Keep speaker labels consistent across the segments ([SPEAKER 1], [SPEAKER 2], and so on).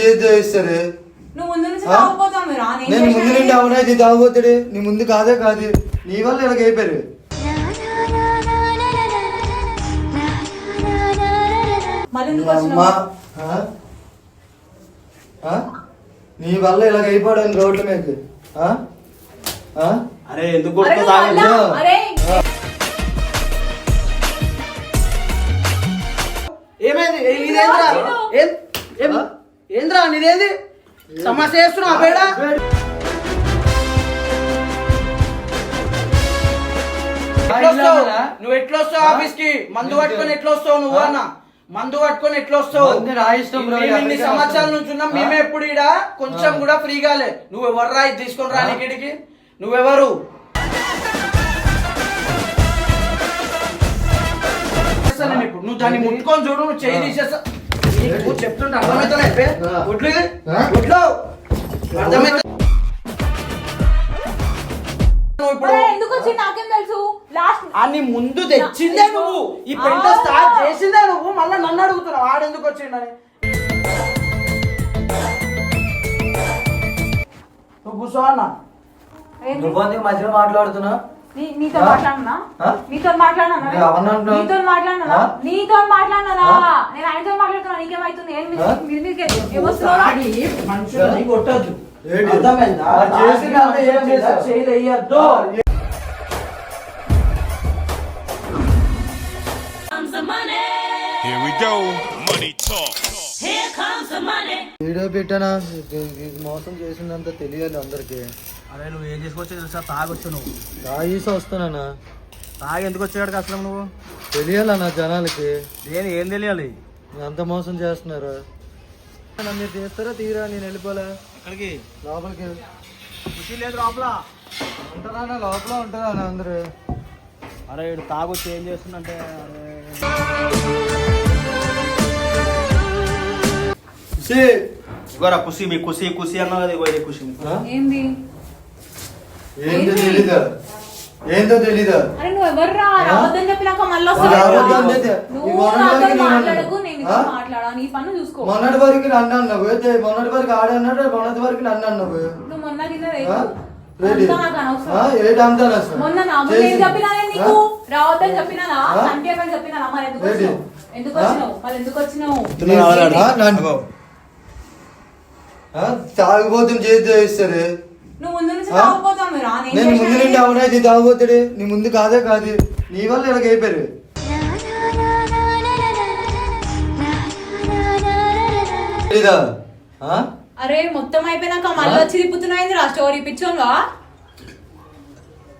[SPEAKER 1] చేతి చేస్తారు
[SPEAKER 2] నేను
[SPEAKER 1] నేను ముందు నుండి. అవునైతే తాగుబోతుడు? నీ ముందు కాదే కాదు. నీ వల్ల ఇలా అయిపోయారు? నీ వల్ల ఇలా అయిపోయాడు రోడ్ల మీద?
[SPEAKER 3] అరే ఎందుకు
[SPEAKER 4] ఏమైంది? ఏంద్రా నీదేంది? సమస్య చేస్తున్నావు బేడ? నువ్వు ఎట్లా వస్తావు ఆఫీస్కి మందు పట్టుకొని ఎట్లా వస్తావు నువ్వు అన్న? మందు పట్టుకొని ఎట్లా వస్తావు ఇన్ని సంవత్సరాల? నుంచి ఉన్నాం? మేమే ఎప్పుడు ఈడ? కొంచెం. కూడా ఫ్రీ కాలే నువ్వు ఎవర్రా? ఇది తీసుకొని రా? నీకిడికి నువ్వెవరు? ఇప్పుడు నువ్వు దాన్ని ముట్టుకొని చూడు నువ్వు చేయి. తీసేస్తా. చెప్తుంటే అర్థమవుతలే అన్ని ముందు తెచ్చిందే నువ్వు. ఈ పెంట. స్టార్ట్ చేసిందే నువ్వు. మళ్ళీ నన్ను అడుగుతున్నావు. ఆడెందుకు వచ్చిండని. నువ్వు కూర్చో అన్న.
[SPEAKER 1] నువ్వు మధ్యలో మాట్లాడుతున్నా
[SPEAKER 2] నీ- నీతో? మాట్లాడనా? నీతో మాట్లాడనా? నీతో మాట్లాడనా? నీతో మాట్లాడనా? నేను ఆయనతో మాట్లాడుతున్నా నీకేమైతుంది? ఏం
[SPEAKER 4] కొట్టద్దు.
[SPEAKER 5] Here. Money.
[SPEAKER 1] వీడియో పెట్టానా? మోసం చేసిందంతా తెలియాలి అందరికి.
[SPEAKER 3] అరే నువ్వు ఏం తీసుకొచ్చి తెలుసా? తాగొచ్చు నువ్వు.
[SPEAKER 1] తాగేసి వస్తానా
[SPEAKER 3] తాగి ఎందుకు వచ్చాడు అసలు నువ్వు?
[SPEAKER 1] తెలియాలన్నా జనాలకి?
[SPEAKER 3] నేను ఏం తెలియాలి?
[SPEAKER 1] ఎంత మోసం చేస్తున్నారు? నన్ను మీరు తీస్తారా తీరా? నేను వెళ్ళిపోలే.
[SPEAKER 3] ఎక్కడికి?
[SPEAKER 1] లోపలికి.
[SPEAKER 3] ఖుషి లేదు లోపల.
[SPEAKER 1] ఉంటారా లోపల ఉంటారా అందరూ?
[SPEAKER 3] అరే ఇడు తాగొచ్చి ఏం చేస్తుందంటే అరే. ఇగోరా కుసి మీ కుసి కుసి అన్నా కదా ఇగో ఇదే కుసి
[SPEAKER 1] ఆ?
[SPEAKER 2] ఏంది
[SPEAKER 1] తెలీదా. ఏంటో తెలీదా.
[SPEAKER 2] అరే నువ్వు ఎవర్రా? చెప్పినాక మళ్ళీ
[SPEAKER 1] మొన్నటి వరకు నేను
[SPEAKER 2] మాట్లాడకు
[SPEAKER 1] అన్నాను.
[SPEAKER 2] నేను నీతో
[SPEAKER 1] ఆ?
[SPEAKER 2] మాట్లాడా నీ పన్ను చూసుకో.
[SPEAKER 1] మొన్నటి వరకు నన్ను అన్నావు. మొన్నటి వరకు ఆడన్నాడు మొన్నటి వరకు నన్ను అన్నావు.
[SPEAKER 2] నువ్వు మొన్న చెప్పినా నీకు? రావద్దని చెప్పినా మరి ఎందుకు
[SPEAKER 1] ఏంటి?
[SPEAKER 2] వచ్చినావు? ఎందుకు
[SPEAKER 1] ఆ?
[SPEAKER 2] వచ్చినావు? మరి ఎందుకు వచ్చినావు?
[SPEAKER 1] ఆ? నన్ను- ఆ? తాగుబోతుని చేతి చేస్తారు
[SPEAKER 2] నువ్వు ముందు నుంచి
[SPEAKER 1] ఆ?
[SPEAKER 2] తాగిపోతావు మీరు. ఆ, నేను
[SPEAKER 1] నేను ముందు నుండి
[SPEAKER 2] చేశాను.
[SPEAKER 1] అవునైతే తాగుబోతుడు. నీ ముందు కాదే కాదు. నీ వల్ల ఇలా అయిపోయారు. తెలీదా? ఆ?
[SPEAKER 2] అరే మొత్తం అయిపోయినాక మళ్ళీ వచ్చి తిప్పుతున్నాయింది రా స్టోరీ పిచ్చోన్గా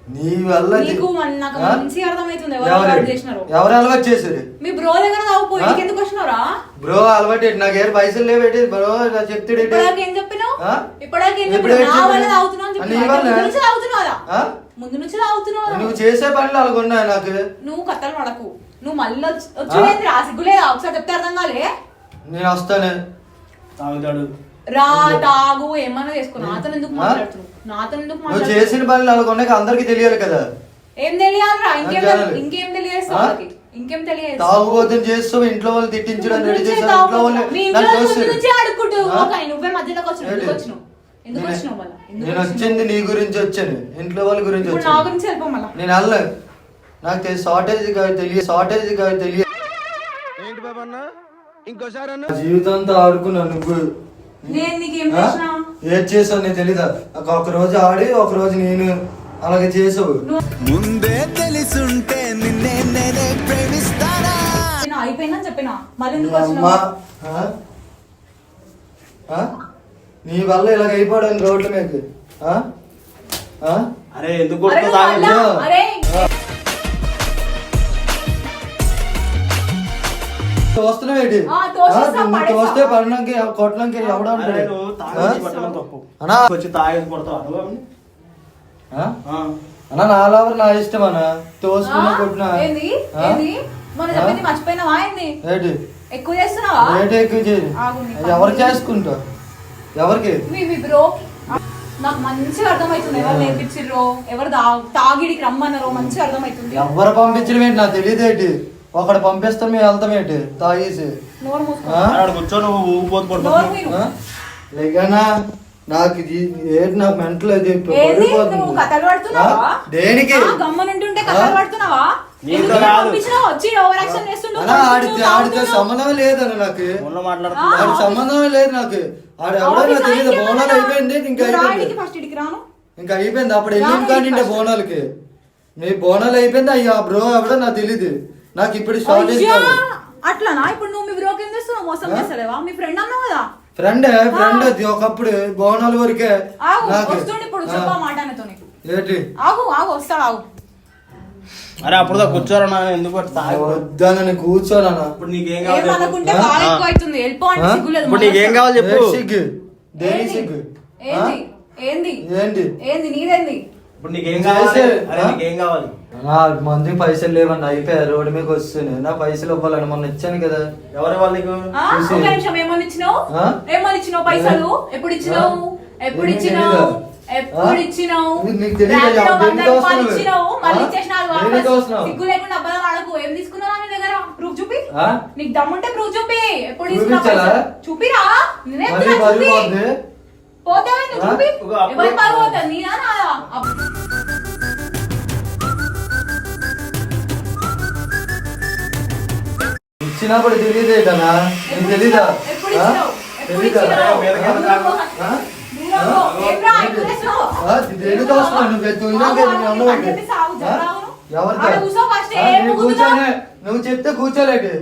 [SPEAKER 1] నీ వల్ల
[SPEAKER 2] నీకు నాకు
[SPEAKER 1] ఆ?
[SPEAKER 2] మంచిగా అర్థమవుతుంది ఎవరు అలవాటు చేసినారు?
[SPEAKER 1] ఎవరు అలవాటు చేశారు?
[SPEAKER 2] మీ బ్రో దగ్గర తాగిపోయి
[SPEAKER 1] ఆ?
[SPEAKER 2] ఎందుకు వచ్చినావురా?
[SPEAKER 1] బ్రో అలవాటు ఏంటి? నాకు ఏం పైసలు లేవేటి బ్రో ఇలా చెప్తాడు ఏంటి?
[SPEAKER 2] ఇప్పటిదాకా ఏం చెప్పినావు?
[SPEAKER 1] ఆ?
[SPEAKER 2] ఇప్పటిదాకా ఏం చెప్పినావు? నా వల్ల
[SPEAKER 1] చెప్పినా?
[SPEAKER 2] తాగుతున్నావు? ముందు నుంచి తాగుతున్నావు.
[SPEAKER 1] నువ్వు చేసే పనులు అలాగ ఉన్నాయి నాకు?
[SPEAKER 2] నువ్వు కథలు పడకు. నువ్వు మళ్ళీ వచ్చి వచ్చేది రా సిగ్గులేదా? ఒకసారి చెప్తే అర్థం కాలే?
[SPEAKER 1] నేను వస్తానే.
[SPEAKER 3] తాగుతాడు.
[SPEAKER 2] రా తాగు ఏమన్నా చేసుకో నాతో ఎందుకు? మాట్లాడుతున్నావు? నాతో ఎందుకు
[SPEAKER 1] నువ్వు
[SPEAKER 2] మాట్లాడుతున్నావు?
[SPEAKER 1] చేసిన పనులు అలాగ ఉన్నాయి అందరికి తెలియాలి కదా.
[SPEAKER 2] ఏం తెలియాలిరా ఇంకేం. ఇంకేం తెలియజేస్తావు
[SPEAKER 1] ఆ?
[SPEAKER 2] వాళ్ళకి? ఇంకేం తెలియజేస్తావు?
[SPEAKER 1] చేస్తావు ఇంట్లో వాళ్ళు తిట్టించడం రెడీ
[SPEAKER 2] నుంచే
[SPEAKER 1] చేస్తావు ఇంట్లో
[SPEAKER 2] తాగుబోతు.
[SPEAKER 1] వాళ్ళు
[SPEAKER 2] మీ
[SPEAKER 1] నన్ను
[SPEAKER 2] ఇంట్లో ముందు
[SPEAKER 1] చూస్తారు.
[SPEAKER 2] నుంచే అడుక్కుంటూ
[SPEAKER 1] ఆ?
[SPEAKER 2] ఒక నువ్వే మధ్యలోకి వచ్చినావు ఎందుకు
[SPEAKER 1] ఏంటి?
[SPEAKER 2] వచ్చినావు? ఎందుకు
[SPEAKER 1] నేను-
[SPEAKER 2] వచ్చినావు మళ్ళా? ఎందుకు
[SPEAKER 1] నేను
[SPEAKER 2] వచ్చినావు?
[SPEAKER 1] వచ్చింది నీ గురించి వచ్చాను. ఇంట్లో వాళ్ళ గురించి
[SPEAKER 2] ఇప్పుడు నా
[SPEAKER 1] వచ్చాను.
[SPEAKER 2] గురించి వెళ్ళిపో మళ్ళా.
[SPEAKER 1] నేను అల్ల నాకు తెలిసి షార్టేజ్ తెలియదు షార్టేజ్ తెలియదు
[SPEAKER 5] ఏంటి బాబన్న ఇంకోసారి అన్న?
[SPEAKER 1] జీవితంతో ఆడుకున్నా నువ్వు.
[SPEAKER 2] నీకేం
[SPEAKER 1] ఏది చేసావు నేను తెలీదా? ఒక ఒక రోజు ఆడి ఒక రోజు నేను అలాగే చేసావు.
[SPEAKER 5] ముందే తెలిసుంటే నిన్నే నేనే ప్రేమిస్తానా?
[SPEAKER 2] నేను అయిపోయిందని చెప్పిన. మళ్ళీ?
[SPEAKER 1] నీ వల్ల ఇలాగ అయిపోవడం రోడ్ల మీద?
[SPEAKER 3] అరే ఎందుకు
[SPEAKER 1] తోస్తున్నావు ఏంటి. తోస్తే పడడానికి కొట్టడానికి ఎవడ అన్నా.
[SPEAKER 3] వచ్చి తాగేసి కొడతావు.
[SPEAKER 1] అన్నా నా లవర్ నా ఇష్టం అన్న. తోసుకున్నా? కొట్టినా. ఏంటి?
[SPEAKER 2] ఎక్కువ చేస్తున్నావా?
[SPEAKER 1] ఏంటి ఎక్కువ చేయి?
[SPEAKER 2] ఆగు, నీ
[SPEAKER 1] అది ఎవరు. చేసుకుంటా? ఎవరికి?
[SPEAKER 2] మీ మీ బ్రో నాకు మంచిగా అర్థమవుతుంది ఎవరు నేర్పించిర్రో? ఎవరు తాగిడికి రమ్మన్నారో మంచిగా అర్థమవుతుంది
[SPEAKER 1] ఎవరు పంపించడం ఏంటి? నాకు తెలియదు ఏంటి? ఒకడు పంపిస్తాం మేము వెళ్తాం ఏంటి తాగేసి
[SPEAKER 3] కూర్చో నువ్వు ఊగిపోతు.
[SPEAKER 1] లేకనా నాకు ఇది ఏంటి నాకు మెంటల్ అది ఇప్పుడు
[SPEAKER 2] ఏంది
[SPEAKER 1] పడిపోతుంది.
[SPEAKER 2] నువ్వు కథలు పడుతున్నావా
[SPEAKER 1] ఆ? దేనికి
[SPEAKER 2] ఆ, గమ్మునుంటుంటే కథలు
[SPEAKER 1] ఆ?
[SPEAKER 2] పడుతున్నావా
[SPEAKER 3] నీతో
[SPEAKER 2] ఎందుకు
[SPEAKER 3] కాదు.
[SPEAKER 2] పంపించినావు? వచ్చి ఓవర్ యాక్షన్ చేస్తుండు
[SPEAKER 1] అలా ఆడితే ఆడితే
[SPEAKER 2] తాగుతున్నావు.
[SPEAKER 1] సంబంధం లేదన్న నాకు
[SPEAKER 3] ఫోన్లో
[SPEAKER 2] ఆ.
[SPEAKER 3] మాట్లాడుతున్నా
[SPEAKER 1] ఆడి సంబంధం లేదు నాకు ఆడ ఎవడో
[SPEAKER 2] ఆఫీస్
[SPEAKER 1] నాకు తెలియదు
[SPEAKER 2] ఆయనకి
[SPEAKER 1] బోనాలు? అయిపోయింది ఇంకా
[SPEAKER 2] నువ్వు
[SPEAKER 1] అయిపోయింది
[SPEAKER 2] రాను
[SPEAKER 1] ఇంకా అయిపోయింది అప్పుడు వెళ్ళింది
[SPEAKER 2] రాను
[SPEAKER 1] కానీ
[SPEAKER 2] ఫస్ట్.
[SPEAKER 1] బోనాలకి మీ బోనాలు అయిపోయింది అయ్యా బ్రో ఎవడో నాకు తెలియదు నాకు ఇప్పుడు స్టార్ట్
[SPEAKER 2] అయ్యా,
[SPEAKER 1] చేస్తాను
[SPEAKER 2] అట్లానా? ఇప్పుడు నువ్వు మీ బ్రోక్ ఏం చేస్తున్నావు? మోసం
[SPEAKER 1] ఆ?
[SPEAKER 2] చేస్తలేవా? మీ ఫ్రెండ్ అన్నావు కదా
[SPEAKER 1] ఫ్రెండ్ ఫ్రెండ్ అది. ఒకప్పుడు బోనాల వరకే
[SPEAKER 2] ఆగు
[SPEAKER 1] నాకు.
[SPEAKER 2] వస్తుండే ఇప్పుడు చెప్పా మాట ఆయనతో నీకు.
[SPEAKER 1] ఏంటి?
[SPEAKER 2] ఆగు ఆగు వస్తాడు ఆగు.
[SPEAKER 3] అరే అప్పుడు కూర్చోరా ఎందుకు
[SPEAKER 1] వద్దానని కూర్చోనన్నా
[SPEAKER 3] ఇప్పుడు నీకేం కావాలి
[SPEAKER 1] ఆ?
[SPEAKER 2] బాగా ఎక్కువ అవుతుంది. వెళ్ళిపో అంటే
[SPEAKER 1] ఆ?
[SPEAKER 2] సిగ్గులేదు
[SPEAKER 3] ఇప్పుడు నీకేం కావాలి చెప్పు?
[SPEAKER 1] సిగ్గు? దేని
[SPEAKER 2] ఏంది?
[SPEAKER 1] సిగ్గు?
[SPEAKER 2] ఏంది? ఏంది?
[SPEAKER 1] ఏంటి
[SPEAKER 2] ఏంది? నీదేంది?
[SPEAKER 3] ఇప్పుడు నీకేం కావాలి అరే? నీకేం కావాలి
[SPEAKER 1] నా మంది పైసలు లేవన్న అయిపోయారు రోడ్డు మీకు వస్తున్నాయి నా పైసలు ఇవ్వాలని మొన్న ఇచ్చాను కదా
[SPEAKER 3] ఎవరి వాళ్ళు నీకు
[SPEAKER 2] ఆ?
[SPEAKER 1] చూసి.
[SPEAKER 2] ఒక నిమిషం ఏమని ఇచ్చినావు
[SPEAKER 1] ఆ?
[SPEAKER 2] ఏమని ఇచ్చినావు పైసలు ఎప్పుడు ఇచ్చినావు ఎప్పుడు
[SPEAKER 1] నీకు
[SPEAKER 2] ఇచ్చినావు
[SPEAKER 1] తెలీదా?
[SPEAKER 2] ఎప్పుడు
[SPEAKER 1] ఆ?
[SPEAKER 2] ఇచ్చినావు
[SPEAKER 1] నీకు- నీకు తెలీదా? దేనికి?
[SPEAKER 2] ఇచ్చినావు మళ్ళీ
[SPEAKER 1] ఆ?
[SPEAKER 2] ఇచ్చేసినావు
[SPEAKER 1] దేనికి
[SPEAKER 2] వాపస్.
[SPEAKER 1] వస్తున్నావు?
[SPEAKER 2] సిగ్గు లేకుండా అబ్బాయి వాడకు ఏం తీసుకున్నావు నీ దగ్గర ప్రూఫ్ చూపి
[SPEAKER 1] ఆ?
[SPEAKER 2] నీకు దమ్ముంటే ప్రూఫ్ చూపి ఎప్పుడు తీసుకున్నావు
[SPEAKER 1] చూపించాలా?
[SPEAKER 2] పైసలు? చూపిరా నేనే
[SPEAKER 1] మళ్ళీ
[SPEAKER 2] చెప్తున్నా,
[SPEAKER 1] బరువు
[SPEAKER 2] చూపి
[SPEAKER 1] పోద్ది.
[SPEAKER 2] పోతే? చూపి. ఎవరి పరువు నీనా నాదా అబ్బ.
[SPEAKER 1] ఇచ్చినప్పుడు తెలియదేటనా నీకు తెలీదా? నువ్వు? కూర్చోనే. చెప్తే కూర్చోలేటి.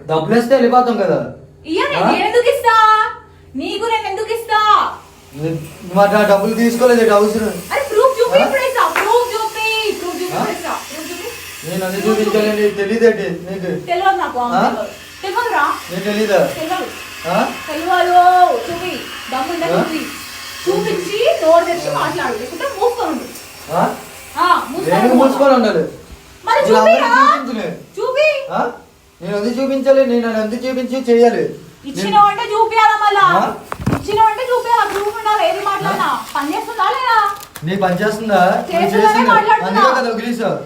[SPEAKER 1] డబ్బులు ఇస్తే వెళ్ళిపోతాం కదా.
[SPEAKER 2] ఇయ్యనే
[SPEAKER 1] ఆ?
[SPEAKER 2] నేను ఎందుకు ఇస్తా నీకు నేను ఎందుకు ఇస్తా
[SPEAKER 1] నా డబ్బులు తీసుకోలేదు అవసరం?
[SPEAKER 2] అరే ప్రూఫ్ చూపి? ఇప్పుడు ఇస్తా ప్రూఫ్ చూపి ప్రూఫ్ చూపి
[SPEAKER 1] ఆ?
[SPEAKER 2] ఇప్పుడు ఇస్తా ప్రూఫ్ చూపి.
[SPEAKER 1] నేను అన్ని చూపించాలని తెలియదేటి నీకు
[SPEAKER 2] తెలియదు నాకు తెలియదురా
[SPEAKER 1] తెలీదా?
[SPEAKER 2] తెలియదు? తెలియదు చూపి. దమ్ముంటే
[SPEAKER 1] ఆ?
[SPEAKER 2] చూపి. చూపించి నోరు తెచ్చి మాట్లాడు లేకుంటే మూసుకొని ఉండు. మూసుకొని
[SPEAKER 1] నేను ఉండాలి.
[SPEAKER 2] మరి. చూపి.
[SPEAKER 1] ఆ? నేను ఎందుకు చూపించాలి నేను ఎందుకు చూపించి చేయాలి
[SPEAKER 2] ఇచ్చిన అంటే చూపియాలా మళ్ళా? ఇచ్చిన అంటే చూపియాలా ప్రూఫ్ ఉండాలి? ఏది మాట్లాడినా? పని చేస్తుందా లేదా?
[SPEAKER 1] నీ పని చేస్తుందా. అందుకే కదా వదిలేసావు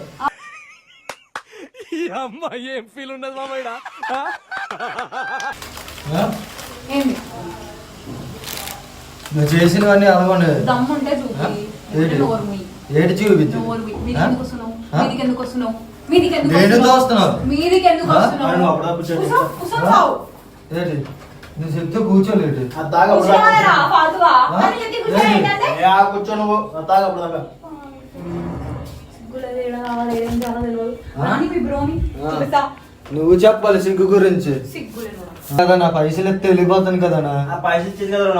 [SPEAKER 1] ఆ?
[SPEAKER 2] ఏంది?
[SPEAKER 1] నువ్వు చేసినవన్నీ అలాగే
[SPEAKER 2] దమ్ముంటే చూపి.
[SPEAKER 1] ఏంటి? ఏడు చూపించు?
[SPEAKER 2] ఎందుకు వస్తున్నావు? ఎందుకు వస్తున్నావు? మీదికి ఎందుకు? వస్తున్నావు?
[SPEAKER 3] నువ్వు
[SPEAKER 1] చెప్తే కూర్చోలేడు
[SPEAKER 2] కూర్చో
[SPEAKER 3] నువ్వు. దాకా.
[SPEAKER 1] నువ్వు చెప్పాలి సిగ్గు గురించి. కదా నా పైసలు ఎత్తే వెళ్ళిపోతాను కదా నా?
[SPEAKER 3] ఆ పైసలు ఇచ్చింది కదా రెండు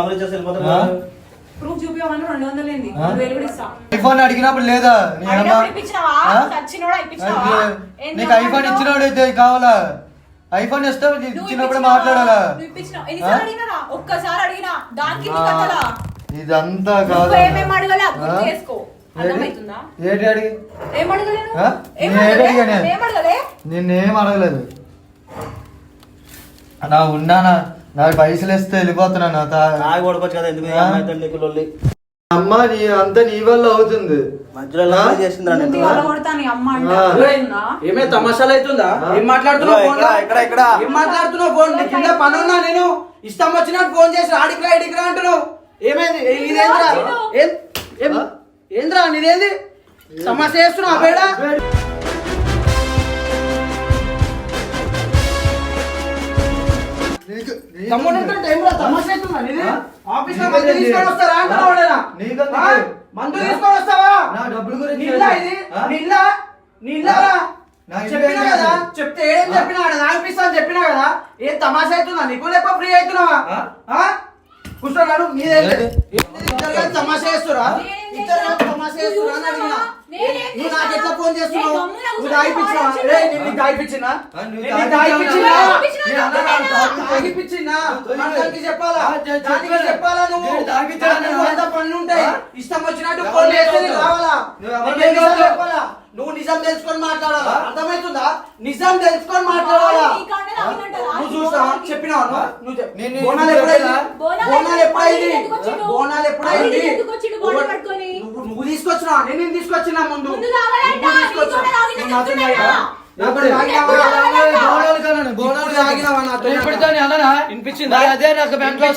[SPEAKER 3] వందలు ఇచ్చేసి వెళ్ళిపోతారు
[SPEAKER 1] ఆ?
[SPEAKER 3] కదా.
[SPEAKER 2] ప్రూఫ్ చూపించమని రెండు వందలు ఏంది
[SPEAKER 1] ఆ?
[SPEAKER 2] రెండు వేలు కూడా ఇస్తా
[SPEAKER 1] ఐఫోన్ అడిగినప్పుడు లేదా నీ అమ్మ-
[SPEAKER 2] అడిగినప్పుడు ఇప్పించినావా?
[SPEAKER 1] ఆ?
[SPEAKER 2] చచ్చినోడా ఇప్పించినావా?
[SPEAKER 1] అది
[SPEAKER 2] ఏం
[SPEAKER 1] నీకు ఐఫోన్? ఇచ్చినోడు అయితే కావాలా ఐఫోన్ ఇస్తే
[SPEAKER 2] నువ్వు
[SPEAKER 1] ఇచ్చినప్పుడు
[SPEAKER 2] ఇప్పించినావా?
[SPEAKER 1] మాట్లాడాలా
[SPEAKER 2] నువ్వు ఇప్పించినావు. ఎన్నిసార్లు
[SPEAKER 1] ఆ?
[SPEAKER 2] అడిగినారా? ఒక్కసారి అడిగినా దానికి
[SPEAKER 1] ఆ,
[SPEAKER 2] నీకు కథలా?
[SPEAKER 1] ఇదంతా కాదు
[SPEAKER 2] నువ్వు ఏమేం అడగలే అది గుర్తు
[SPEAKER 1] ఆ?
[SPEAKER 2] చేసుకో
[SPEAKER 1] ఏంటి?
[SPEAKER 2] అర్థమవుతుందా
[SPEAKER 1] ఏంటి అడిగి
[SPEAKER 2] ఏం అడగలే నువ్వు?
[SPEAKER 1] ఆ?
[SPEAKER 2] ఏం
[SPEAKER 1] నేను
[SPEAKER 2] అడగలే?
[SPEAKER 1] అడిగానే?
[SPEAKER 2] ఏం అడగలే?
[SPEAKER 1] నిన్నేం అడగలేదు నా ఉన్నానా నాకు పైసలు ఇస్తే వెళ్ళిపోతున్నా నా తా-
[SPEAKER 3] తాగి ఓడిపోవచ్చు కదా ఎందుకు?
[SPEAKER 1] ఆ?
[SPEAKER 3] అమ్మాయితో నీకు లొల్లి?
[SPEAKER 1] అమ్మ నీ అంతా నీ వల్ల అవుతుంది.
[SPEAKER 3] మధ్యలో
[SPEAKER 1] ఆ?
[SPEAKER 3] చేసిందిరా నేను
[SPEAKER 1] ఆ.
[SPEAKER 4] ఏమే తమాషాలు అవుతుందా?
[SPEAKER 1] ఆ?
[SPEAKER 4] ఏం మాట్లాడుతున్నావు ఫోన్?
[SPEAKER 3] ఇక్కడ, ఇక్కడ, ఇక్కడ.
[SPEAKER 4] ఏం మాట్లాడుతున్నావు ఫోన్? నీ కింద పని ఉన్నా నేను. ఇష్టం వచ్చినట్టు ఫోన్ చేసి ఆడికి రా ఇడికి రా అంటున్నావు. ఏమైంది? ఇదేంద్రా?
[SPEAKER 1] ఆ?
[SPEAKER 4] ఏంద్రా? నీదేంది? సమస్య చేస్తున్నావు అబేడా మందు. తీసుకొని వస్తావా
[SPEAKER 1] నా డబ్బుల గురించి
[SPEAKER 4] నీళ్ళ ఇది చెప్పినా కదా? చెప్తే ఏం? చెప్పినా కదా? నాగిపిస్తాను చెప్పినా కదా? ఏం తమాషా అవుతుందా? నీకు లేక ఫ్రీ అవుతున్నావా? కూర్చోన్నాడు మీదే తమాషా చేస్తురా ఇద్దరు? తమాషా చేస్తురా అని అడిగినా
[SPEAKER 2] నేనేం
[SPEAKER 4] నువ్వు నాకు ఎట్లా? ఫోన్ చేస్తున్నావు? నువ్వు రే నేను నేను
[SPEAKER 1] దాగిపించినా?
[SPEAKER 4] దానికి చెప్పాలా? దానికి
[SPEAKER 1] చెప్పాలా?
[SPEAKER 4] నువ్వు? దానికి పనులు ఉంటాయి? ఇష్టం వచ్చినట్టు ఫోన్ చేస్తే నీకు ఎన్నిసార్లు
[SPEAKER 1] లేకపోతే?
[SPEAKER 4] చెప్పాలా? నువ్వు నిజం తెలుసుకొని మాట్లాడాలా? అర్థమవుతుందా? నిజం తెలుసుకొని మాట్లాడాలా? నువ్వు చూస్తావా చెప్పినావా నువ్వు? నువ్వు చెప్పు.
[SPEAKER 1] నేను-
[SPEAKER 4] బోనాలు ఎప్పుడైంది?
[SPEAKER 2] బోనాలు
[SPEAKER 4] ఎప్పుడైంది?
[SPEAKER 2] బోనాలు
[SPEAKER 4] ఎప్పుడైంది? నువ్వు తీసుకొచ్చినావా? నేను తీసుకొచ్చినా ముందు?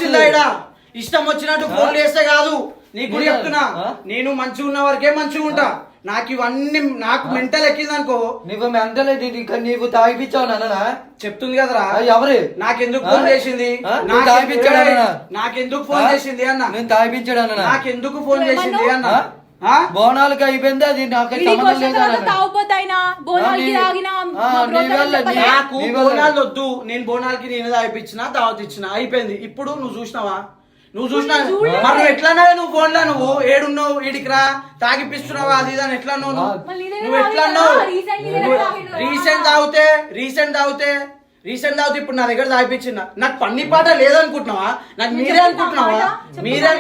[SPEAKER 4] తీసుకొచ్చినా. ఇష్టం వచ్చినట్టు ఫోన్ చేస్తే కాదు. నీకు చెప్తున్నా? నేను మంచిగా ఉన్న వరకే మంచిగా ఉంటా. నాకు ఇవన్నీ నాకు మెంటల్ ఎక్కింది అనుకో.
[SPEAKER 1] నువ్వు మెంటల్ నీవు తాగిపించావు నాన్న.
[SPEAKER 4] చెప్తుంది కదరా.
[SPEAKER 1] ఎవరు?
[SPEAKER 4] నాకెందుకు? ఫోన్ చేసింది? నాకెందుకు-
[SPEAKER 1] తాగిపించాడా అన్నా?
[SPEAKER 4] నాకెందుకు ఫోన్? చేసింది అన్న?
[SPEAKER 1] నేను తాగిపించాడు అన్న
[SPEAKER 4] నాకెందుకు ఫోన్ చేసింది అన్న?
[SPEAKER 1] బోనాలకి అయిపోయింది అది నాకు
[SPEAKER 4] బోనాలు వద్దు నేను బోనాలకి నేను తాగిపించిన దావత్ ఇచ్చిన అయిపోయింది. ఇప్పుడు నువ్వు చూసినావా? నువ్వు చూసినా. మరి నువ్వు ఎట్లా అన్నావు నువ్వు ఫోన్లో నువ్వు ఏడున్నావు ఈడికి రా తాగిపిస్తున్నావా అది ఇది అని ఎట్లా అన్నావు నువ్వు? నువ్వు ఎట్లా? రీసెంట్ తాగితే రీసెంట్ తాగితే రీసెంట్ తాగితే ఇప్పుడు నా దగ్గర తాగిపించిన నాకు పన్ని పాట లేదనుకుంటున్నావా నాకు మీరే అనుకుంటున్నావా? మీరే?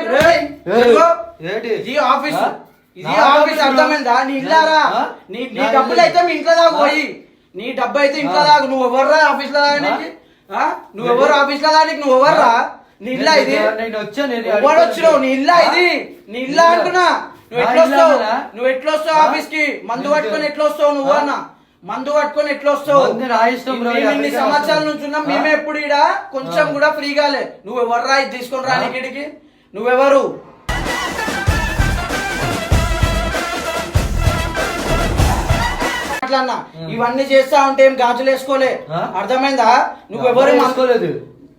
[SPEAKER 4] ఇది ఆఫీస్? ఇది ఆఫీస్ అర్థమైందా నీ ఇల్లారా? నీ నీ డబ్బులు. అయితే మీ ఇంట్లో దాకా? పోయి నీ డబ్బు అయితే ఇంట్లో? దాకా నువ్వు ఎవర్రా ఆఫీస్లో దానికి ఆ? నువ్వు ఎవరు ఆఫీస్లో దానికి నువ్వు ఎవర్రా నీ ఇల్లా ఇది.
[SPEAKER 1] నేను వచ్చాను నేను.
[SPEAKER 4] ఎవరు వచ్చినావు నీ ఇల్లా ఇది. నీ ఇల్లా అంటున్నా. నువ్వు
[SPEAKER 1] నా
[SPEAKER 4] ఎట్లా
[SPEAKER 1] ఇల్లా
[SPEAKER 4] వస్తావు?
[SPEAKER 1] అన్నా?
[SPEAKER 4] నువ్వు ఎట్లా వస్తావు? ఆఫీస్కి మందు? పట్టుకొని ఎట్లా వస్తావు నువ్వు? అన్న? మందు పట్టుకొని ఎట్లా వస్తావు? ఇన్ని సంవత్సరాల. నుంచి ఉన్నాం? మేమే ఎప్పుడు కొంచెం. కూడా ఫ్రీగాలే. నువ్వు ఎవర్రా ఇది తీసుకొని రా? నీకిడికి నువ్వెవరు? అట్లా అన్న ఇవన్నీ చేస్తా ఉంటే ఏం గాజులు వేసుకోలే? అర్థమైందా? నువ్వెవరు?
[SPEAKER 1] చేసుకోలేదు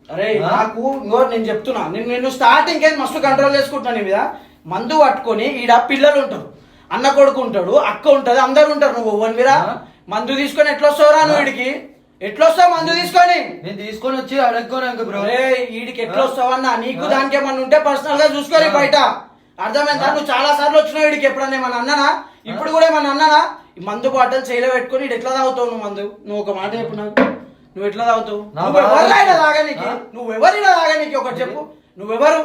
[SPEAKER 4] అరే? నాకు ఇంకో నేను చెప్తున్నా. నేను నేను స్టార్టింగ్ ఏం మస్తు కంట్రోల్ చేసుకుంటున్నాను నీ మీద. మందు పట్టుకొని ఈడ పిల్లలు ఉంటారు. అన్న కొడుకు ఉంటాడు అక్క ఉంటది అందరు ఉంటారు నువ్వు వన్ మీరా? మందు తీసుకొని ఎట్లా వస్తావురా నువ్వు వీడికి ఎట్లా వస్తావు మందు తీసుకొని?
[SPEAKER 1] నేను తీసుకొని వచ్చి అడగకోనాక బ్రో
[SPEAKER 4] ఈడికి ఎట్లా వస్తావన్నా నీకు దానికి ఏమన్నా ఉంటే పర్సనల్గా చూసుకోవాలి
[SPEAKER 1] ఆ.
[SPEAKER 4] బయట. అర్థమైందా? నువ్వు చాలా సార్లు వచ్చినావు వీడికి ఎప్పుడన్నా ఏమన్నా అన్నానా? ఇప్పుడు కూడా ఏమన్నా అన్నానా? ఈ మందు బాటలు చేయలో పెట్టుకొని ఈడు ఎట్లా తాగుతావు నువ్వు మందు? నువ్వు ఒక మాట చెప్పు నాకు. నువ్వు ఎట్లా తాగుతావు?
[SPEAKER 1] నా
[SPEAKER 4] నువ్వు నువ్వెవరు ఇలా తాగనీకి ఒకటి చెప్పు? నువ్వెవరు?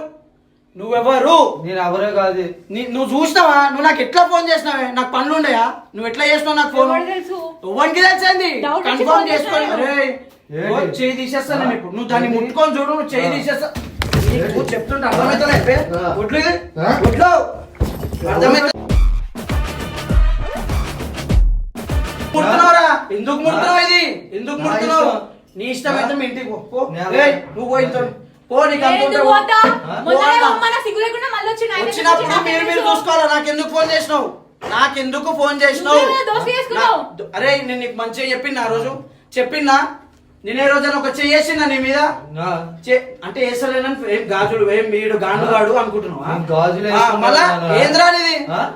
[SPEAKER 4] నువ్వెవరు?
[SPEAKER 1] నేను ఎవరే కాదు.
[SPEAKER 4] నీ- నువ్వు చూసినావా నువ్వు నాకు ఎట్లా ఫోన్ చేసినావే? నాకు పనులు ఉండయా నువ్వు ఎట్లా చేసినావు నాకు ఫోన్?
[SPEAKER 2] ఎవరికి తెలుసు?
[SPEAKER 4] ఎవరికి తెలిసింది?
[SPEAKER 2] Doubt వచ్చి
[SPEAKER 4] కన్ఫర్మ్
[SPEAKER 2] phone
[SPEAKER 4] చేసుకొని
[SPEAKER 2] చేస్తాను.
[SPEAKER 4] అరే
[SPEAKER 1] ఏంటి?
[SPEAKER 4] ఓ, చేయి తీసేస్తాను నేను ఇప్పుడు. నువ్వు దాన్ని
[SPEAKER 1] ఏంటి?
[SPEAKER 4] ముట్టుకొని చూడు నువ్వు చేయి
[SPEAKER 1] ఆ.
[SPEAKER 4] తీసేస్తా. నీకు? చెప్తుంటే
[SPEAKER 1] ఆ.
[SPEAKER 4] ఇది.
[SPEAKER 1] ఆ?
[SPEAKER 4] ముడుతున్నావురా? ఎందుకు ముడుతున్నావు ఇది? ఎందుకు ముడుతున్నావు. నీ ఇష్టం అయితే మీ ఇంటికి పో. నువ్వు పోయి ఇంట్లో పో నీకు అంత
[SPEAKER 2] నేను
[SPEAKER 4] ఉంటే
[SPEAKER 2] ఎందుకు
[SPEAKER 4] పో.
[SPEAKER 2] పోతా?
[SPEAKER 1] ఆ?
[SPEAKER 2] మొన్ననే
[SPEAKER 4] పో అన్న.
[SPEAKER 2] అమ్మ నాకు సిగ్గు లేకుండా మళ్ళీ వచ్చిండు. ఆయన ఎందుకు
[SPEAKER 4] వచ్చినప్పుడు
[SPEAKER 2] వచ్చిండు?
[SPEAKER 4] మీరు మీరు
[SPEAKER 2] నాకు
[SPEAKER 4] చూసుకోవాలా నాకెందుకు ఫోన్ చేసినావు నాకెందుకు ఫోన్ చేసినావు అరే నేను నీకు మంచిగా చెప్పినా ఆ రోజు చెప్పినా నేను ఏ రోజైనా ఒక చేసిందా నీ మీద అంటే వేసలేనని ఏం గాజులు ఏం వీడు గాండుగాడు అనుకుంటున్నావా
[SPEAKER 1] గాజులు
[SPEAKER 4] మళ్ళా
[SPEAKER 1] నాన్న.
[SPEAKER 4] ఏంద్రా?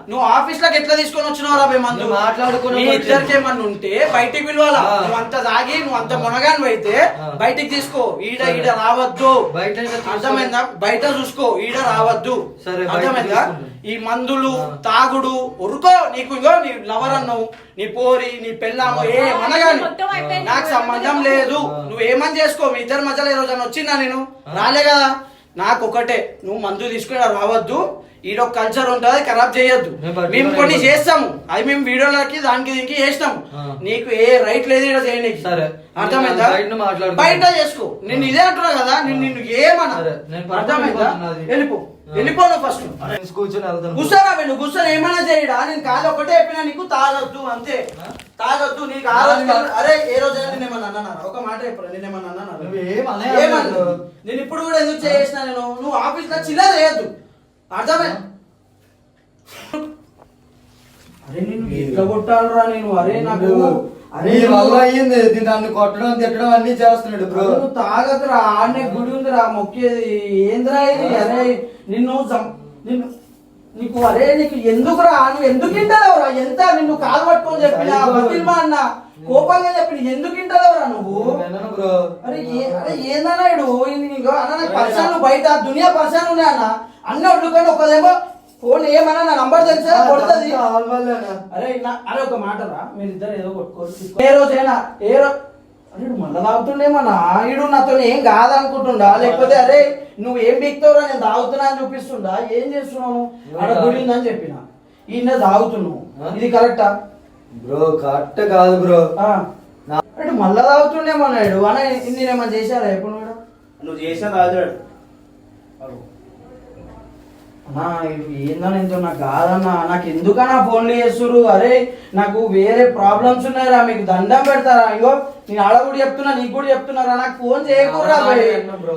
[SPEAKER 4] నువ్వు ఆఫీస్లోకి ఎట్లా తీసుకొని వచ్చినావు రా మందు
[SPEAKER 1] నువ్వు మాట్లాడుకున్న
[SPEAKER 4] మీ
[SPEAKER 1] వచ్చి-
[SPEAKER 4] ఇద్దరికి ఏమన్నా ఉంటే బయటికి పిలవాలా. నువ్వు అంత తాగి నువ్వు అంత మునగాను అయితే. బయటికి తీసుకో ఈడ. ఈడ రావద్దు
[SPEAKER 1] బయట.
[SPEAKER 4] అర్థమైందా బయట చూసుకో ఈడ రావద్దు
[SPEAKER 1] సరే,
[SPEAKER 4] అర్థమైందా. ఈ మందులు. తాగుడు ఉరుకో నీకు ఇంకో నీ లవర్ అన్నావు నీ పోరి నీ పెళ్ళాము ఏ
[SPEAKER 2] ఆ,
[SPEAKER 4] మనగాని
[SPEAKER 2] మొత్తం అయిపోయింది.
[SPEAKER 4] నాకు సంబంధం లేదు. నువ్వు ఏమని చేసుకో? మీ ఇద్దరి మధ్యలో ఈ రోజు వచ్చినా నేను. రాలే కదా. నాకు ఒకటే. నువ్వు మందు తీసుకుని రావద్దు. ఈడొక కల్చర్ ఉంటుంది ఖరాబ్ చేయొద్దు. మేము కొన్ని. చేస్తాము. అది మేము వీడియోలకి దానికి దీనికి చేస్తాము
[SPEAKER 1] ఆ.
[SPEAKER 4] నీకు ఏ రైట్ లేదు ఈడ చేయనీకి.
[SPEAKER 1] సరే.
[SPEAKER 4] అర్థమైందా?
[SPEAKER 1] బయట
[SPEAKER 4] చేసుకో. నేను ఇదే అంటున్నా కదా. నేను నిన్ను ఏమన్నా అర్థమైందా. వెళ్ళిపో.
[SPEAKER 1] ఆ.
[SPEAKER 4] వెళ్ళిపో నువ్వు ఫస్ట్
[SPEAKER 1] కూర్చొని వెళ్తాను
[SPEAKER 4] కూర్చోరా వీళ్ళు కూర్చొని ఏమైనా చేయడా? నేను కాదు ఒకటే చెప్పినా నీకు తాగొద్దు అంతే. తాగొద్దు నీకు ఆ రోజు. అరే ఏ రోజైనా నేను ఏమన్నా అన్నానా? ఒక మాట చెప్పరా నేను ఏమన్నా అన్నానా?
[SPEAKER 1] నువ్వు
[SPEAKER 4] ఏమన్నా. నేను ఇప్పుడు కూడా ఎందుకు చేసిన నేను? నువ్వు ఆఫీస్లో చిల్లర చేయొద్దు. అర్థమే? అరే నేను ఎట్లా కొట్టాలరా నేను? అరే నాకు
[SPEAKER 1] నీ వల్ల అయ్యింది. దీన్ని నన్ను కొట్టడం తిట్టడం అన్ని చేస్తున్నాడు బ్రో.
[SPEAKER 4] నువ్వు తాగదురా ఆడనే గుడి ఉందిరా మొక్కేది ఏందిరా ఇది? అరే నిన్ను నిన్ను నీకు అరే నీకు ఎందుకురా? నువ్వు ఎందుకు ఇంటలేవురా? ఎంత నిన్ను కాలు పట్టుకొని చెప్పిన? బతిల్మా అన్న కోపంగా చెప్పిన ఎందుకు ఇంటలేవురా నువ్వు?
[SPEAKER 1] వినను బ్రో.
[SPEAKER 4] అరే ఏ అరే ఏందన్నా ఇడు? ఇంకో అన్న నాకు పర్సన్ బయట దునియా పర్సన్ ఉన్నాయి అన్న అన్న ఒకదేమో ఫోన్ ఏమన్నా నా నంబర్ తెలిసా? కొడుతుంది? అరే నా అరే ఒక మాట రా. మీరిద్దరు ఏదో కొట్టుకోరు ఏ రోజైనా ఏ రోజు అరే మళ్ళా తాగుతుండేమన్నా ఈడు నాతో ఏం కాదనుకుంటుండా? లేకపోతే అరే నువ్వు ఏం బిక్తావురా? నేను తాగుతున్నా అని చూపిస్తుండా? ఏం చేస్తున్నావు అక్కడ గుడి ఉందని చెప్పిన. ఈయన తాగుతున్నావు. ఇది కరెక్టా?
[SPEAKER 1] బ్రో కరెక్ట్ కాదు బ్రో.
[SPEAKER 4] ఆ, అంటే మళ్ళా తాగుతుండేమో అన్నాడు అన్న నేనేమన్నా చేశారా? ఎప్పుడు
[SPEAKER 3] నువ్వు చేసిన తాగుతాడు.
[SPEAKER 4] అన్నా ఇది ఏందన్నా ఇంత నాకు కాదన్నా నాకు ఎందుకన్నా ఫోన్లు చేస్తురు అరే నాకు వేరే ప్రాబ్లమ్స్ ఉన్నాయరా మీకు దండం పెడతారా? అయ్యో నేను ఆడ కూడా చెప్తున్నా నీకు కూడా చెప్తున్నారా? నాకు ఫోన్ చేయకూడరా.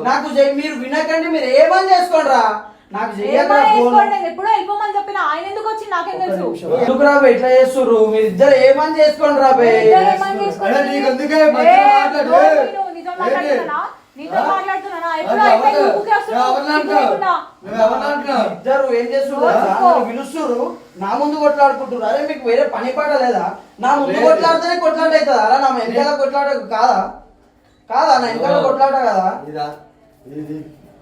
[SPEAKER 4] నాకు మీరు వినకండి మీరు ఏమని నాకు
[SPEAKER 2] వేసుకోండి? నేను ఎప్పుడో వెళ్ళిపోమని చెప్పిన ఆయన ఎందుకు వచ్చి నాకేం తెలుసు?
[SPEAKER 4] ఎందుకు రా ఇట్లా చేస్తుర్రు? మీరు ఇద్దరు ఏమని చేసుకోండి రా
[SPEAKER 2] నీతో? మాట్లాడుతున్నానా? ఎప్పుడో? ఊరికే వస్తున్నావు?
[SPEAKER 4] ఇద్దరు ఏం చేస్తున్నారు పిలుస్తుర్రు నా ముందు కొట్లాడుకుంటున్నారు అరే మీకు వేరే పని పాట లేదా? నా ముందు. కొట్లాడితేనే కొట్లాట అవుతుందా అలా నా వెనకాల కొట్లాట కాదా? కాదా? నా వెనకాల కొట్లాట కదా?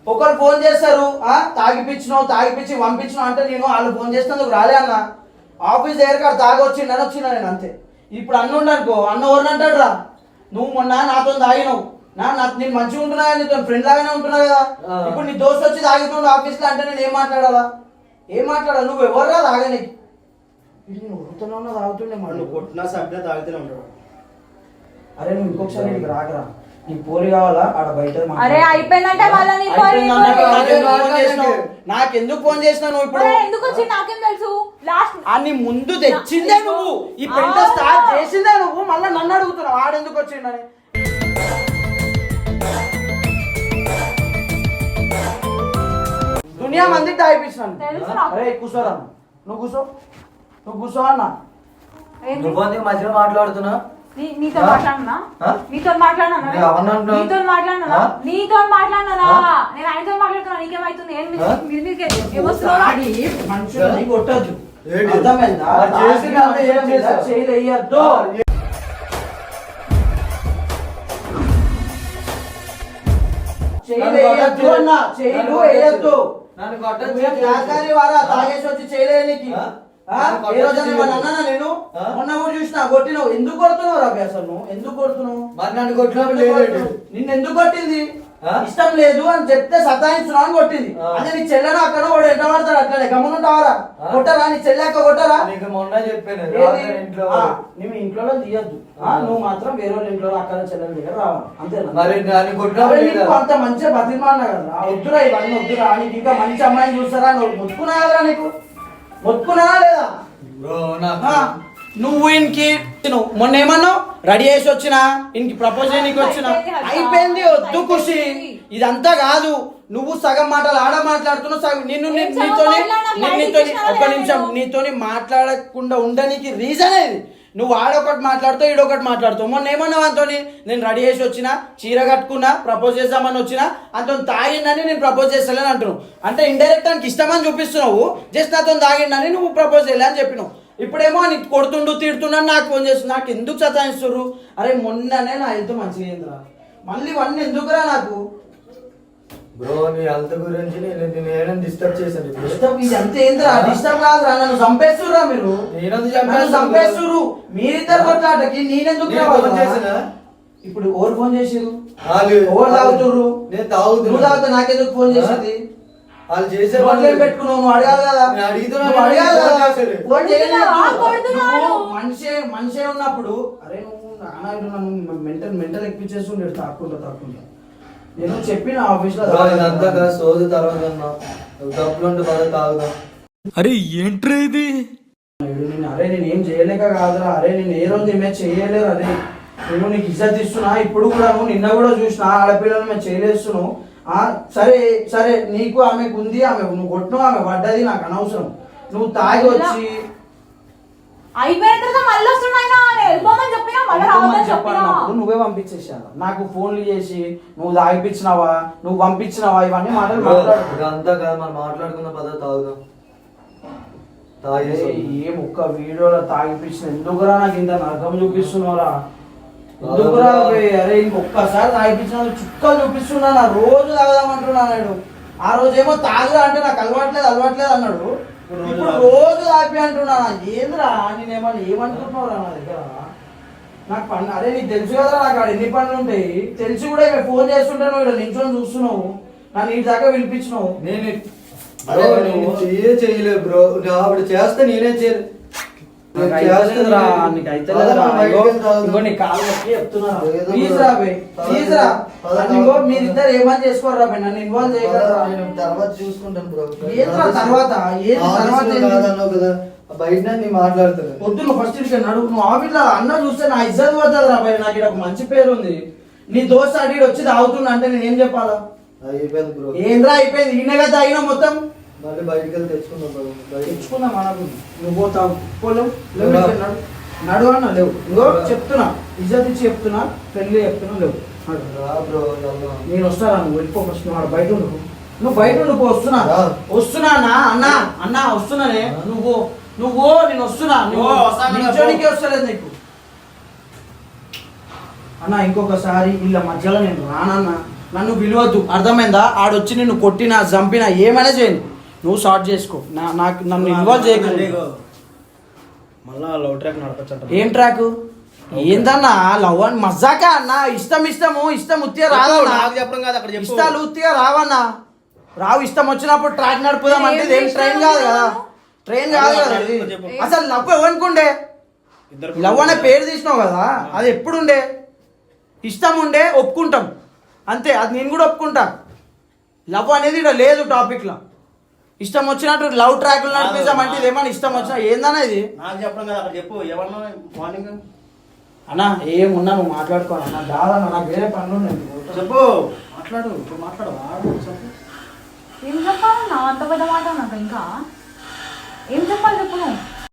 [SPEAKER 4] ఒకరు ఫోన్ చేస్తారు ఆ తాగిపించినావు తాగిపించి పంపించినావు అంటే నేను వాళ్ళు ఫోన్ చేసినందుకు రాలే అన్న. ఆఫీస్ దగ్గర కాడ తాగొచ్చిండు అని వచ్చిన నేను అంతే. ఇప్పుడు అన్న ఉండనుకో అన్న ఎవరిని అంటాడు రా నువ్వు మొన్న నాతో తాగినావు. నా నాకు నేను మంచిగా ఉంటున్నా నీతో ఫ్రెండ్ లాగానే ఉంటున్నా కదా. ఇప్పుడు నీ దోస్తు వచ్చి తాగుతుండు ఆఫీస్లో అంటే నేను ఏం మాట్లాడాలా? ఏం మాట్లాడాలి? నువ్వు తాగనికి నేను ఉరుకుతూనే ఉన్నా తాగుతుండే
[SPEAKER 3] నువ్వు కొట్టినా సభ్యులు తాగుతూనే ఉంటాడు
[SPEAKER 4] అరే నువ్వు ఇంకొకసారి నీకు రాకరా. నీకు పోరి కావాలా? ఆడ బయట.
[SPEAKER 2] అరే అయిపోయిందంటే నీ.
[SPEAKER 4] నాకెందుకు ఫోన్ చేసినావు? ఇప్పుడు?
[SPEAKER 2] ఎందుకు వచ్చి నాకేం తెలుసు? లాస్ట్
[SPEAKER 4] అని ముందు తెచ్చిందే నువ్వు. ఈ పెంట. స్టార్ట్ చేసిందే నువ్వు. మళ్ళీ నన్ను అడుగుతున్నావు. ఆడెందుకు వచ్చిండని దునియా
[SPEAKER 2] తెలుసు నాకు.
[SPEAKER 4] అరే కూర్చోరా నువ్వు కూర్చో నువ్వు కూర్చో అన్న?
[SPEAKER 1] నువ్వు మధ్యలో మాట్లాడుతున్నా
[SPEAKER 2] నీ- నీతో? మాట్లాడినా
[SPEAKER 1] ఆ?
[SPEAKER 2] నీతో మాట్లాడినా
[SPEAKER 1] నేను ఎవరిని అంటున్నావు?
[SPEAKER 2] నీతో మాట్లాడినా
[SPEAKER 1] ఆ?
[SPEAKER 2] నీతో మాట్లాడినా
[SPEAKER 1] ఆ?
[SPEAKER 2] నేను ఆయనతో మాట్లాడుతున్నా నీకేమైతుంది ఏం
[SPEAKER 1] ఆ?
[SPEAKER 2] మీరు మీకే ఏమొస్తున్నావు
[SPEAKER 4] ఆడి మనుషులని కొట్టద్దు
[SPEAKER 1] ఏంటి?
[SPEAKER 4] అర్థమైందా
[SPEAKER 1] మరి చేసింది అంతా ఏం చేశావు?
[SPEAKER 4] చేయలేయద్దు చేయలేయద్దు అన్న చేయలు
[SPEAKER 1] నన్ను
[SPEAKER 4] వేయద్దు
[SPEAKER 1] నన్ను
[SPEAKER 4] వారా తాగేసి వచ్చి చేయలేనికి ఏ నేను? మొన్న కూడా చూసిన కొట్టినావు. ఎందుకు కొడుతున్నావు అసలు నువ్వు? ఎందుకు కొడుతున్నావు?
[SPEAKER 1] మరి నన్ను కొట్టినప్పుడు
[SPEAKER 4] ఎందుకు? నిన్ను కొట్టింది? ఇష్టం లేదు అని చెప్తే సతాయిస్తున్నావు అని కొట్టింది. అదే నీ చెల్లెను అక్కడ వాడు ఎంత పడతాడు అట్లనే గమనుంటావరా
[SPEAKER 1] ఆ?
[SPEAKER 4] కొట్టరా? నీ చెల్లెక్క కొట్టరా?
[SPEAKER 1] నీకు మొన్న చెప్పాను ఇంట్లో
[SPEAKER 4] నువ్వు ఇంట్లో తీయద్దు. నువ్వు మాత్రం వేరే వాళ్ళ ఇంట్లో అక్కడ చెల్లెల దగ్గర రావాలి. అంతేనా?
[SPEAKER 1] మరి?
[SPEAKER 4] నీకు అంత మంచిగా బతిమాలినా కదా? వద్దురా ఇవన్నీ వద్దురా. నీకు ఇంకా మంచి అమ్మాయిని చూస్తారా? నువ్వు మొత్తుకున్నా కదరా నీకు? మొత్తుకున్నానా లేదా? నువ్వు ఇంకి నువ్వు మొన్న ఏమన్నావు రెడీ చేసి వచ్చినా? ఇంకి ప్రపోజ్ చేయడానికి వచ్చినా?
[SPEAKER 2] అయిపోయింది,
[SPEAKER 4] వద్దు ఖుషి. ఇదంతా కాదు. నువ్వు సగం మాటలు ఆడ మాట్లాడుతున్నావు సగం నిన్ను
[SPEAKER 2] ఏం
[SPEAKER 4] నీ-
[SPEAKER 2] సగం
[SPEAKER 4] నీతోని
[SPEAKER 2] మాట్లాడినా?
[SPEAKER 4] నీ-
[SPEAKER 2] లైట్
[SPEAKER 4] నీతోని
[SPEAKER 2] ఇచ్చినావా
[SPEAKER 4] ఒక్క
[SPEAKER 2] లేదా
[SPEAKER 4] నిమిషం? నీతోని మాట్లాడకుండా ఉండడానికి రీజన్ ఇది నువ్వు ఆడొకటి మాట్లాడుతావు ఈడొకటి మాట్లాడుతావు. మొన్న ఏమన్నావు అంతోని? నేను రెడీ చేసి వచ్చిన చీర కట్టుకున్నా ప్రపోజ్ చేద్దామని వచ్చినా అంతో తాగిందని నేను ప్రపోజ్ చేస్తానని అంటున్నావు. అంటే ఇండైరెక్ట్ నాకు ఇష్టమని చూపిస్తున్నావు జస్ట్ నాతో తాగిండని నువ్వు ప్రపోజ్ చేయలే అని చెప్పినావు. ఇప్పుడేమో నీకు కొడుతుండు తిడుతున్నాను నాకు ఫోన్ చేస్తుంది. నాకు ఎందుకు సతాయిస్తుర్రు? అరే మొన్ననే నా హెల్త్ మంచిగా అయిందిరా. మళ్ళీ ఇవన్నీ ఎందుకురా నాకు?
[SPEAKER 1] బ్రో నీ హెల్త్ గురించి నేను నేను డిస్టర్బ్ చేశాను
[SPEAKER 4] డిస్టర్బ్ ఇది అంతే ఏందిరా? డిస్టర్బ్ కాదురా నన్ను చంపేస్తుర్రా మీరు.
[SPEAKER 1] నేనెందుకు
[SPEAKER 4] నన్ను
[SPEAKER 1] చంపేస్తాను?
[SPEAKER 4] చంపేస్తుర్రు. మీరిద్దరు కొట్లాటకి నేనెందుకు
[SPEAKER 1] నేను చేసినా?
[SPEAKER 4] ఇప్పుడు ఎవరు ఫోన్ చేసిరు ఎవరు తాగుతుర్రు?
[SPEAKER 1] నేను తాగుతున్నా.
[SPEAKER 4] నువ్వు తాగుతా నాకెందుకు ఫోన్ చేసింది?
[SPEAKER 1] వాళ్ళు చేసే
[SPEAKER 4] నువ్వు అట్లే పెట్టుకున్నావు? నువ్వు అడగాలి కదా.
[SPEAKER 1] నేను అడుగుతున్నా,
[SPEAKER 4] నువ్వు అడగాలి కదా. చేయలేదు. నువ్వు మనిషే మనిషే ఉన్నప్పుడు అరే నువ్వు నాన్న నన్ను మెంటల్ మెంటల్ ఎక్కించేస్తుండే తాక్కుంటా తాక్కుంటా. నేను చెప్పిన
[SPEAKER 1] ఆఫీస్లో ఇదంతా కాదు, సోదు తర్వాత అన్నా. డబ్బులు ఉంటే పద తాగుదాం.
[SPEAKER 5] అరే ఏంట్రా ఇది?
[SPEAKER 4] నిన్ను అరే నేను ఏం చేయలేక కాదురా. అరే నేను ఏ రోజు ఏమే చేయలేరు అరే. నేను నీకు ఇజ్జత్ ఇస్తున్నా ఇప్పుడు కూడా నువ్వు నిన్న కూడా చూసిన ఆడపిల్లలు మేము చేయలేస్తున్నావు సరే సరే నీకు ఆమెకు ఉంది ఆమె నువ్వు కొట్టినావు ఆమె పడ్డది నాకు అనవసరం. నువ్వు తాగి వచ్చి
[SPEAKER 2] అయిపోయిన తర్వాత మళ్ళీ వస్తున్నాయి నేను వెళ్ళిపోమని చెప్పినా మళ్ళీ రావద్దని చెప్పినా?
[SPEAKER 4] చెప్పన్నప్పుడు నువ్వే పంపించేసాను నాకు ఫోన్లు చేసి నువ్వు తాగిపించినావా నువ్వు పంపించినావా? ఇవన్నీ మాటలు
[SPEAKER 1] బ్రో,
[SPEAKER 4] మాట్లాడు.
[SPEAKER 1] ఇదంతా కాదు మనం మాట్లాడుకున్న పద తాగుదాం.
[SPEAKER 4] అరే,
[SPEAKER 1] తాగేసి
[SPEAKER 4] ఏం ఒక్క వీడియోలో తాగిపించిన ఎందుకురా నాకు ఇంత నరకం చూపిస్తున్నావురా? ఎందుకురా అరే ఇంకొక్కసారి తాగిపించిన చుక్కలు చూపిస్తున్నా నా రోజు తాగదామంటున్నా నేను ఆ రోజు ఏమో తాగురా అంటే నాకు అలవాట్లేదు అలవాట్లేదు అన్నాడు. ఇప్పుడు రోజు తాపి అంటున్నా ఏంద్రా? నేనేమన్నా ఏమనుకుంటున్నావురా నా దగ్గర? నాకు పని అరే నీకు తెలుసు కదా నాకు ఆడ ఎన్ని పనులు ఉంటాయి. తెలిసి కూడా ఇక ఫోన్ చేస్తుంటే నువ్వు ఇక్కడ నించొని చూస్తున్నావు. నన్ను ఈ దాకా పిలిపించినావు
[SPEAKER 1] నేను
[SPEAKER 4] నువ్వు-
[SPEAKER 1] చేయలేదు బ్రో. ఆవిడ అప్పుడు చేస్తే నేనే చేయలేదు.
[SPEAKER 4] మీరిద్దరు ఏమని చేసుకోరా నన్ను ఇన్వాల్వ్ చేయగలరా
[SPEAKER 1] నేను తర్వాత చూసుకుంటాను బ్రో.
[SPEAKER 4] తర్వాత? తర్వాత
[SPEAKER 1] బయట నీ మాట్లాడుతున్నా
[SPEAKER 4] పొద్దు నువ్వు ఫస్ట్ ఇక్కడ నడు నువ్వు ఆఫీస్లో అన్న చూస్తే నా ఇజ్జత్ పోతుంది రా భయ్ నాకు ఇక్కడ ఒక మంచి పేరు ఉంది. నీ దోస్త్ అడిగి వచ్చి తాగుతున్నా అంటే నేను ఏం చెప్పాలా?
[SPEAKER 1] అయిపోయింది బ్రో.
[SPEAKER 4] ఏంద్రా అయిపోయింది. ఈయనగా తాగినా మొత్తం?
[SPEAKER 1] మళ్ళీ బయటికి వెళ్ళి తెచ్చుకుందాం
[SPEAKER 4] తెచ్చుకుందాం మనకు. నువ్వు పోతావు పోలేవు. నడు. అన్న లేవు. ఇగో చెప్తున్నా. ఇజ్జత్ ఇచ్చి చెప్తున్నా. ఫ్రెండ్లీ చెప్తున్నా లేవు. నేను వస్తారా నువ్వు వెళ్ళిపో ఫస్ట్ నువ్వు బయట ఉండు. నువ్వు బయట ఉండు వస్తున్నా. వస్తున్నా అన్నా అన్న అన్న వస్తున్నానే. నువ్వు నువ్వు నేను వస్తున్నా.
[SPEAKER 3] వస్తాను
[SPEAKER 4] నిల్చోనికే. వస్తలేదు నీకు. అన్న ఇంకొకసారి ఇలా మధ్యలో నేను రానన్నా నన్ను పిలవద్దు. అర్థమైందా? ఆడొచ్చి నిన్ను కొట్టినా చంపినా ఏమైనా చేయను నువ్వు సార్ట్ చేసుకో. నా నాకు నన్ను ఇన్వాల్వ్ చేయకూడదు
[SPEAKER 3] మళ్ళా లవ్ ట్రాక్ నడపచ్చంట
[SPEAKER 4] ఏం ట్రాక్? ఏందన్నా? లవ్ అని మజాకా అన్న? ఇష్టం ఇష్టము ఇష్టం ఉత్తిగా రాదన్నా
[SPEAKER 3] నాకు చెప్పడం కాదు అక్కడ చెప్పు.
[SPEAKER 4] ఇష్టాలు ఉత్తిగా రావన్నా? రావు ఇష్టం వచ్చినప్పుడు ట్రాక్ నడుపుదాం అంటే
[SPEAKER 2] ఏం
[SPEAKER 4] ట్రైన్ కాదు కదా? ట్రైన్ కాదు కదా. అసలు లవ్ ఎవనుకుండే లవ్ అనే పేరు తీసినావు కదా? అది ఎప్పుడుండే? ఇష్టం ఉండే ఒప్పుకుంటాం. అంతే అది నేను కూడా ఒప్పుకుంటా. లవ్ అనేది ఇక్కడ లేదు టాపిక్లో. ఇష్టం వచ్చినట్టు లవ్ ట్రాక్ నడిపిస్తాం అంటే ఇది ఏమన్నా ఇష్టం వచ్చినా ఏందన్నా ఇది?
[SPEAKER 3] నాకు చెప్పడం కాదు అక్కడ చెప్పు ఎవరన్నా మార్నింగ్
[SPEAKER 4] అన్నా ఏమున్నా నువ్వు మాట్లాడుకో అన్న. దాదన్న నాకు వేరే పనులు ఉన్నాయి.
[SPEAKER 3] చెప్పు. మాట్లాడు ఇప్పుడు మాట్లాడు వాడు చెప్పు.
[SPEAKER 2] ఏం చెప్పాలన్నా అంత పెద్ద మాట నాకు ఇంకా. ఏం చెప్పాలి చెప్పు నువ్వు?